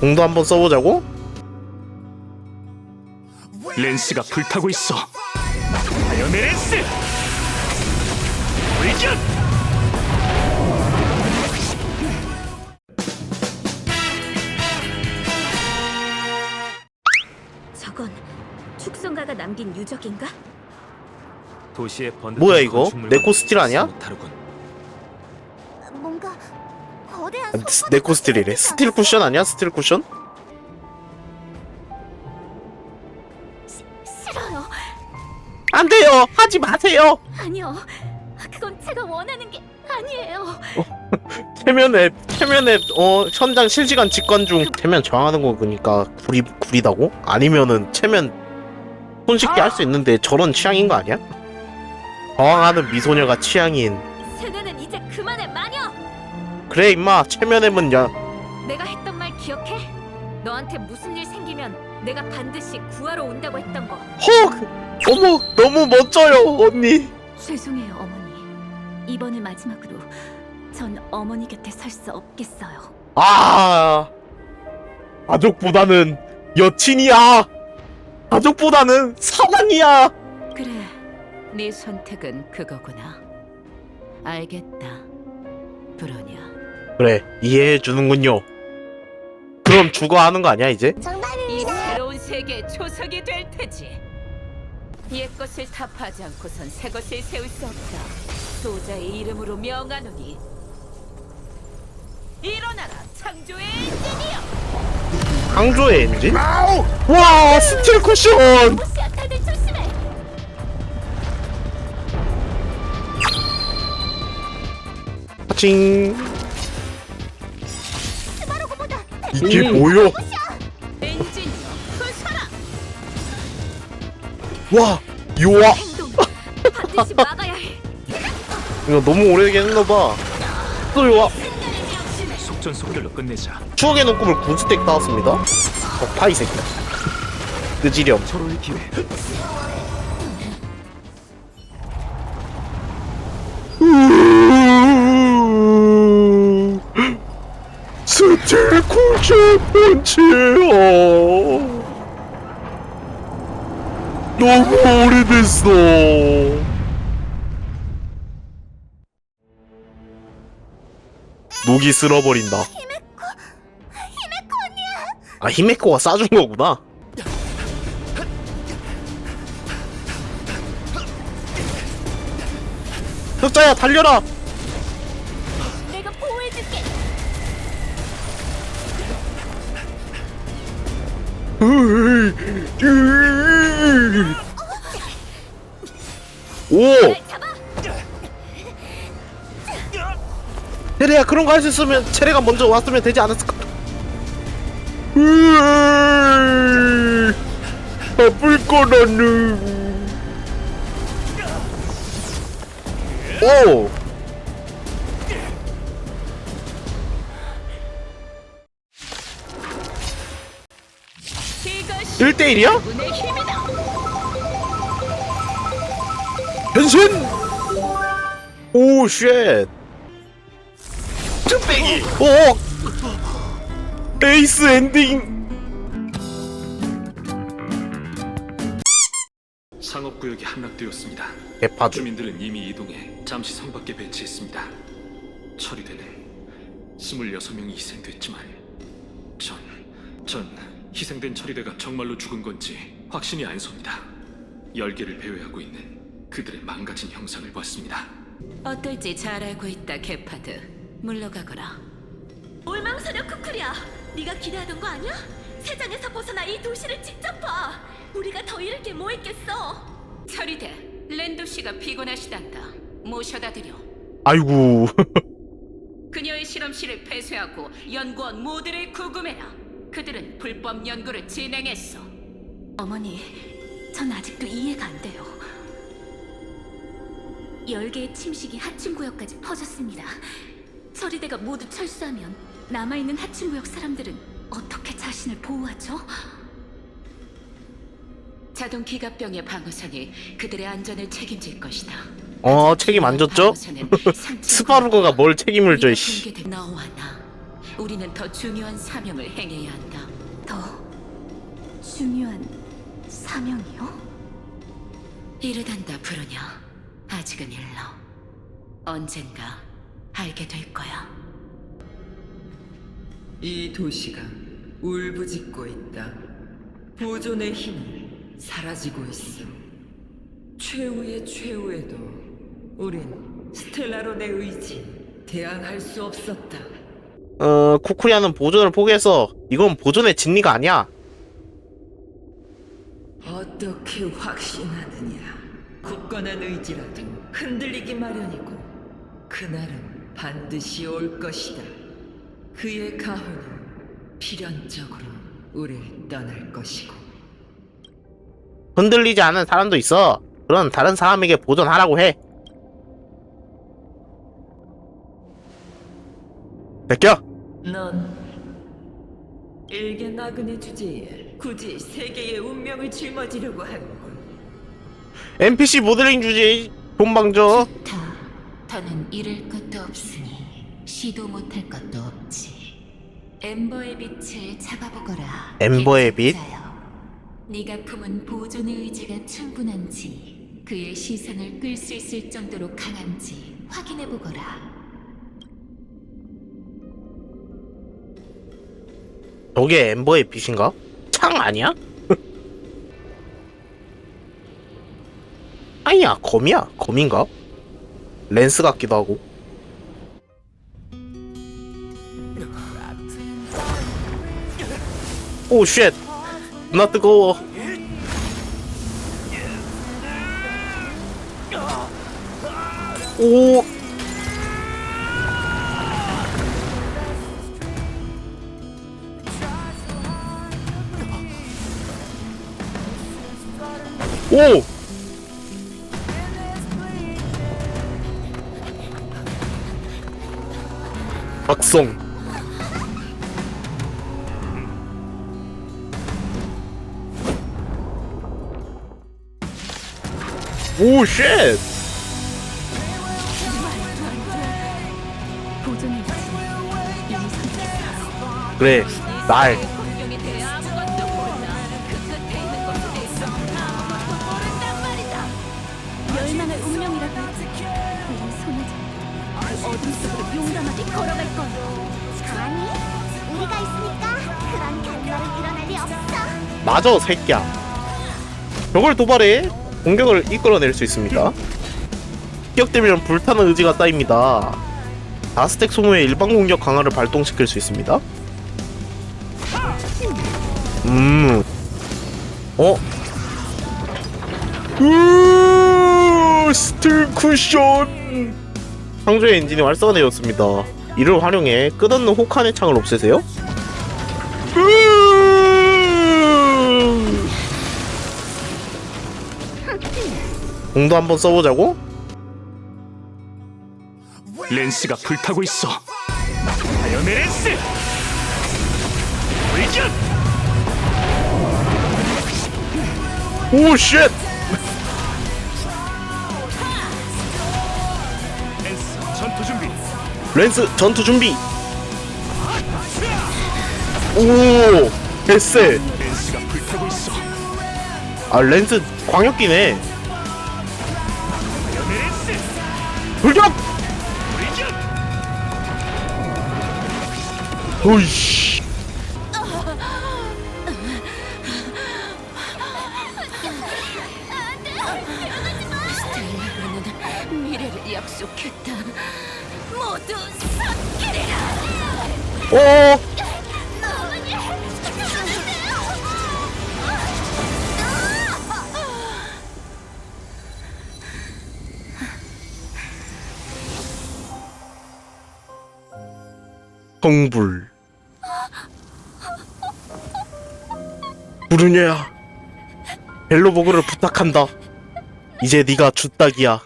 공도 한번 써보자고? 렌스가 불타고 있어. 바이오네 렌스. 불견. 저건 축성가가 남긴 유적인가? 도시의 번듯한 뭐야, 이거? 건축물과 네코스틸 아니야? 다르군. 뭔가 거대한 아, 네코 스틸이래. 스틸 쿠션 아니야? 스틸 쿠션? 싫어요. 안 돼요. 하지 마세요. 아니요. 그건 제가 원하는 게 아니에요. 체면에 체면에 어 현장 실시간 직관 중 체면 저항하는 거 보니까 구리 구리다고? 아니면은 체면 손쉽게 할 수 있는데 저런 취향인 거 아니야? 저항하는 미소녀가 취향인 세뇌는 이제 그만해 마녀. 그래 임마 체면에면 야 내가 했던 말 기억해? 너한테 무슨 일 생기면 내가 반드시 구하러 온다고 했던 거. 헉 어머 너무 멋져요 언니 죄송해요 어머니. 이번을 마지막으로 전 어머니 곁에 설 수 없겠어요. 아 가족보다는 여친이야 가족보다는 사랑이야 그래, 네 선택은 그거구나. 알겠다, 브로냐. 그래 이해해 주는군요 그럼 죽어 하는 거 아니야 이제? 이 정답입니다. 새로운 세계의 초석이 될 테지. 옛 것을 타파하지 않고선 새 것을 세울 수 없다. 소자의 이름으로 명하노니 일어나라 창조의 엔진이여! 강조의 엔진? 와 스틸 쿠션 보스야 다들 조심해! 찡 이게 뭐야 엔진이여 부서라! 와 요아 행동 반드시 막아야 해. 이거 너무 오래겠나봐 또 요아 속전속결로 끝내자. 추억의 눈금을 군스택 따왔습니다 덕파 이 새끼야 기회. 쿠션 펀치야. 너무 오래됐어. 녹이 쓸어버린다. 아 히메코가 싸준 거구나. 흑자야 달려라 오. 체레야 그런 거 할 수 있으면 체레가 먼저 왔으면 되지 않았을까? 아플 거라는 오 1대1이야? 운의 힘이다. 변신! 오, 쉣! 쭈빼기! 오! 에이스 엔딩! 상업구역이 함락되었습니다. 개파드. 주민들은 이미 이동해 잠시 성 밖에 배치했습니다. 처리되는 26명이 희생됐지만 전, 전 희생된 처리대가 정말로 죽은 건지 확신이 안 섭니다. 열계를 배회하고 있는 그들의 망가진 형상을 봤습니다. 어떨지 잘 알고 있다, 개파드. 물러가거라. 올망사려 쿠쿠리야. 네가 기대하던 거 아니야? 세상에서 벗어나 이 도시를 직접 봐. 우리가 더 잃을 게 뭐 있겠어? 처리대, 랜도 씨가 피곤하시단다. 모셔다 드려. 아이고. 그녀의 실험실을 폐쇄하고 연구원 모두를 구금해라. 그들은 불법 연구를 진행했어. 어머니, 전 아직도 이해가 안 돼요. 열개의 침식이 하층구역까지 퍼졌습니다. 처리대가 모두 철수하면 남아있는 하층구역 사람들은 어떻게 자신을 보호하죠? 자동 기갑병의 방어선이 그들의 안전을 책임질 것이다. 어, 책임 안 졌죠? 방어선은 상층 스파르거가 뭘 책임을 져, 우리가 씨. 붕괴된 너와 나 우리는 더 중요한 사명을 행해야 한다. 더 중요한 사명이요? 이르단다 부르냐. 아직은 일러. 언젠가 알게 될 거야. 이 도시가 울부짖고 있다. 보존의 힘이 사라지고 있어. 최후의 최후에도 우린 스텔라론의 의지 대항할 수 없었다. 어 쿠쿠리아는 보존을 포기해서 이건 보존의 진리가 아니야 어떻게 확신하느냐? 굳건한 의지라도 흔들리기 마련이고 그날은 반드시 올 것이다. 그의 가호는 필연적으로 우릴 떠날 것이고 흔들리지 않은 사람도 있어 그런 다른 사람에게 보존하라고 해 베껴 넌 일개 나그네 주제에 굳이 세계의 운명을 짊어지려고 하는군. NPC 모델링 주제에 본방져 다 더는 잃을 것도 없으니 시도 못할 것도 없지. 엠버의 빛을 잡아보거라. 엠버의 빛? 네가 품은 보존의 의지가 충분한지 그의 시선을 끌 수 있을 정도로 강한지 확인해 보거라. 저게 엠버의 빛인가? 창 아니야? 아니야 검이야 검인가? 렌스 같기도 하고 오쉣 나 뜨거워 오 오! 박성 오 쉣! 보존의 위치 이미 선택했어. 그래 날 맞아 새끼야. 벽을 도발해 공격을 이끌어낼 수 있습니다 공격되면 불타는 의지가 쌓입니다. 다스텍 소모의 일반 공격 강화를 발동시킬 수 있습니다. 음. 어? 으 스틸 쿠션! 창조의 엔진이 활성화되었습니다. 이를 활용해 끝없는 혹한의 창을 없애세요 공도 한번 써보자고? 렌스가 불타고 있어. 하염의 렌스. 불전. 오 쉣! 렌스 전투 준비. 렌스 전투 준비! 오! 됐세! 렌스가 불타고 있어. 아 렌스 광역기네 돌격! 오이씨 스텔라는 미래를 약속했다. 모두 섞이리라. 어! 성불. 부르냐야 벨로보그를 부탁한다. 이제 네가 주딱이야